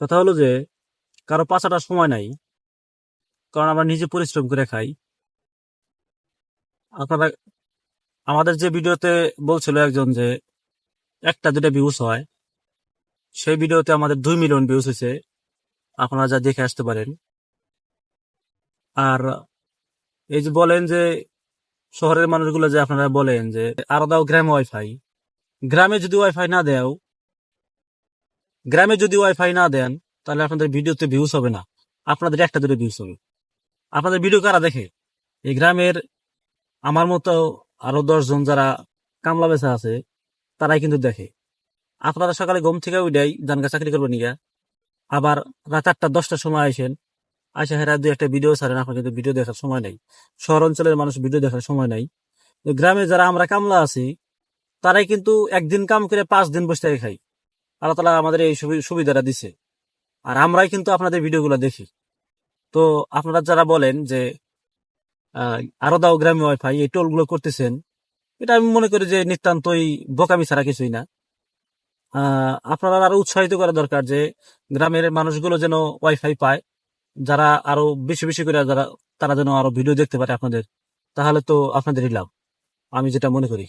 কথা হলো যে, কারও পাঁচাটা সময় নাই, কারণ আমরা নিজে পরিশ্রম করে খাই। আপনারা, আমাদের যে ভিডিওতে বলছিল একজন যে, একটা দুটা ভিউজ হয়, সেই ভিডিওতে আমাদের দুই মিলিয়ন ভিউজ হয়েছে, আপনারা যা দেখে আসতে পারেন। আর এই যে বলেন যে, শহরের মানুষগুলো যে আপনারা বলেন যে আরও দাও গ্রামে ওয়াইফাই গ্রামে যদি ওয়াইফাই না দেও গ্রামে যদি ওয়াইফাই না দেন, তাহলে আপনাদের ভিডিওতে ভিউজ হবে না। আপনাদের একটা দুটো ভিউজ হবে। আপনাদের ভিডিও কারা দেখে? এই গ্রামের আমার মতো আরও দশজন যারা কামলা বেচা আছে, তারাই কিন্তু দেখে। আপনারা সকালে ঘুম থেকে উঠাই জানগা চাকরি করবেন নিগা আবার রাত আটটা দশটার সময় আসেন, আসে হেরা দুই একটা ভিডিও ছাড়েন, আপনার কিন্তু ভিডিও দেখার সময় নাই। শহর অঞ্চলের মানুষ ভিডিও দেখার সময় নাই। গ্রামে যারা আমরা কামলা আছি, তারাই কিন্তু একদিন কাম করে পাঁচ দিন বসে খাই আল্লাহ তালা আমাদের এই সুবি- সুবিধাটা দিছে। আর আমরাই কিন্তু আপনাদের ভিডিওগুলো দেখি। তো আপনারা যারা বলেন যে আরও দাও গ্রামে ওয়াইফাই এই টোলগুলো করতেছেন, এটা আমি মনে করি যে নিতান্তই বোকামি ছাড়া কিছুই না। আপনারা আরও উৎসাহিত করা দরকার যে, গ্রামের মানুষগুলো যেন ওয়াইফাই পায়, যারা আরও বেশি বেশি করে যারা, তারা যেন আরও ভিডিও দেখতে পারে আপনাদের, তাহলে তো আপনাদেরই লাভ। আমি যেটা মনে করি।